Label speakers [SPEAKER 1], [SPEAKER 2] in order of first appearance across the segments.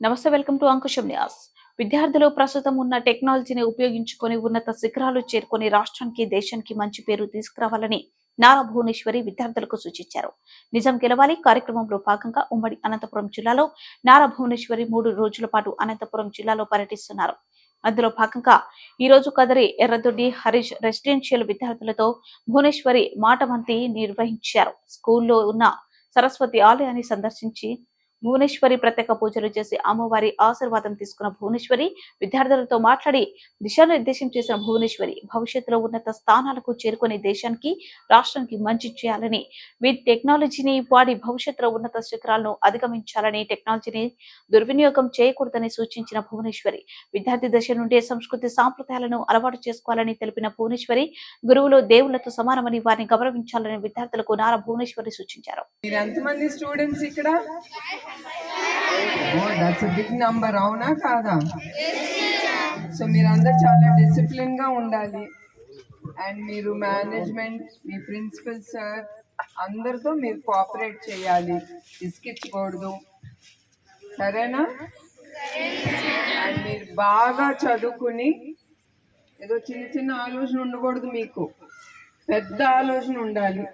[SPEAKER 1] నమస్తే welcome to Ankusam Nyas. విద్యార్థులు ప్రస్తుతం ఉన్న టెక్నాలజీని ఉపయోగించుకొని ఉన్నత శిఖరాలు చేరుకొని రాష్ట్రానికి దేశానికి మంచి పేరు తీసుకురావాలని నారా భువనేశ్వరి విద్యార్థులకు సూచించారు. నిజం గెలవాలి కార్యక్రమంలో భాగంగా ఉమ్మడి అనంతపురం జిల్లాలో నారా భువనేశ్వరి మూడు రోజుల పాటు అనంతపురం జిల్లాలో పర్యటిస్తున్నారు. అందులో భాగంగా ఈ రోజు కదరి ఎర్రదొడ్డి హరీష్ రెసిడెన్షియల్ విద్యార్థులతో భువనేశ్వరి మాటవంతి నిర్వహించారు. స్కూల్లో ఉన్న సరస్వతి ఆలయాన్ని సందర్శించి భువనేశ్వరి ప్రత్యేక పూజలు చేసి అమ్మవారి ఆశీర్వాదం తీసుకున్న భువనేశ్వరి విద్యార్థులతో మాట్లాడి దిశానిర్దేశం చేసిన భువనేశ్వరి భవిష్యత్తులో ఉన్నత స్థానాలకు చేరుకునే దేశానికి రాష్ట్రానికి మంచి చేయాలని విత్ టెక్నాలజీని వాడి భవిష్యత్తులో ఉన్నత శిఖరాలను అధిగమించాలని టెక్నాలజీని దుర్వినియోగం చేయకూడదని సూచించిన భువనేశ్వరి విద్యార్థి దశ నుండే సంస్కృతి సాంప్రదాయాలను అలవాటు చేసుకోవాలని తెలిపిన భువనేశ్వరి గురువులు దేవుళ్ళతో సమానమని వారిని గౌరవించాలని విద్యార్థులకు నారా భువనేశ్వరి సూచించారు.
[SPEAKER 2] స్టూడెంట్స్ ఇక్కడ? దట్స్ బిగ్ నంబర్ అవునా కాదా? సో మీరందరూ చాలా డిసిప్లిన్గా ఉండాలి. అండ్ మీరు మేనేజ్మెంట్ మీ ప్రిన్సిపల్ సార్ అందరితో మీరు కోఆపరేట్ చేయాలి. ఇసుకిచ్చకూడదు సరేనా? అండ్ మీరు బాగా చదువుకుని ఏదో చిన్న చిన్న ఆలోచన ఉండకూడదు మీకు. పెద్ద ఆలోచన ఉండాలి.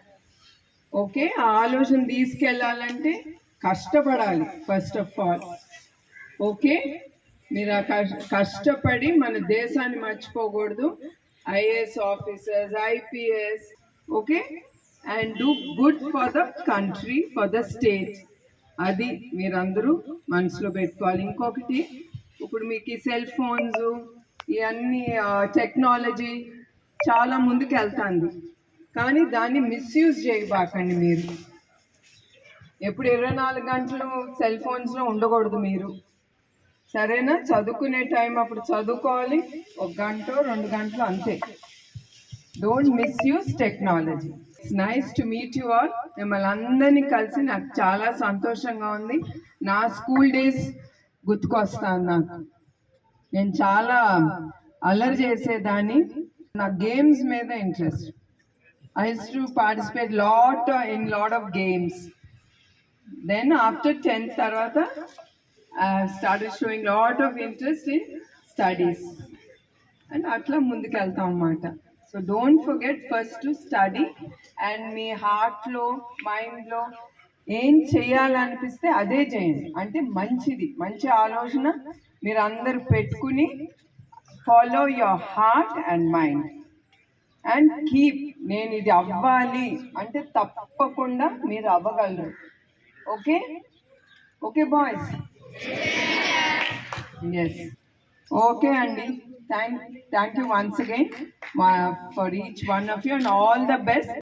[SPEAKER 2] ఓకే ఆ ఆలోచన తీసుకెళ్ళాలంటే కష్టపడాలి ఫస్ట్ ఆఫ్ ఆల్ ఓకే మీరు ఆ కష్టపడి మన దేశాన్ని మర్చిపోకూడదు. IAS officers IPS okay and do good for the country for the state అది మీరందరూ మనసులో పెట్టుకోవాలి. ఇంకొకటి ఇప్పుడు మీకు ఈ సెల్ ఫోన్స్ ఇవన్నీ టెక్నాలజీ చాలా ముందుకు వెళ్తుంది కానీ దాన్ని మిస్యూజ్ చేయబాకండి మీరు. ఎప్పుడు ఇరవై నాలుగు గంటలు సెల్ ఫోన్స్లో ఉండకూడదు మీరు. సరేనా? చదువుకునే టైం అప్పుడు చదువుకోవాలి. ఒక గంట రెండు గంటలు అంతే. Don't misuse technology it's nice to meet you all మిమ్మల్ని అందరినీ కలిసి నాకు చాలా సంతోషంగా ఉంది. నా స్కూల్ డేస్ గుర్తుకొస్తాను నాకు. నేను చాలా అల్లరి చేసేదాన్ని. నా గేమ్స్ మీద interest I to participate lot in lot of games then after tenth తర్వాత I started showing lot of interest in studies and అట్లా ముందుకు వెళ్తాం అన్నమాట. So don't forget first to study and మీ హార్ట్లో మైండ్లో ఏం చేయాలనిపిస్తే అదే చేయండి. అంటే మంచిది. మంచి ఆలోచన మీరు అందరు పెట్టుకుని follow your heart and mind and keep నేను ఇది అవ్వాలి. అంటే తప్పకుండా మీరు అవ్వగలరు. Okay? Okay, boys? Yes. Okay, Andy. Thank, thank you once again for each one of you and all the best.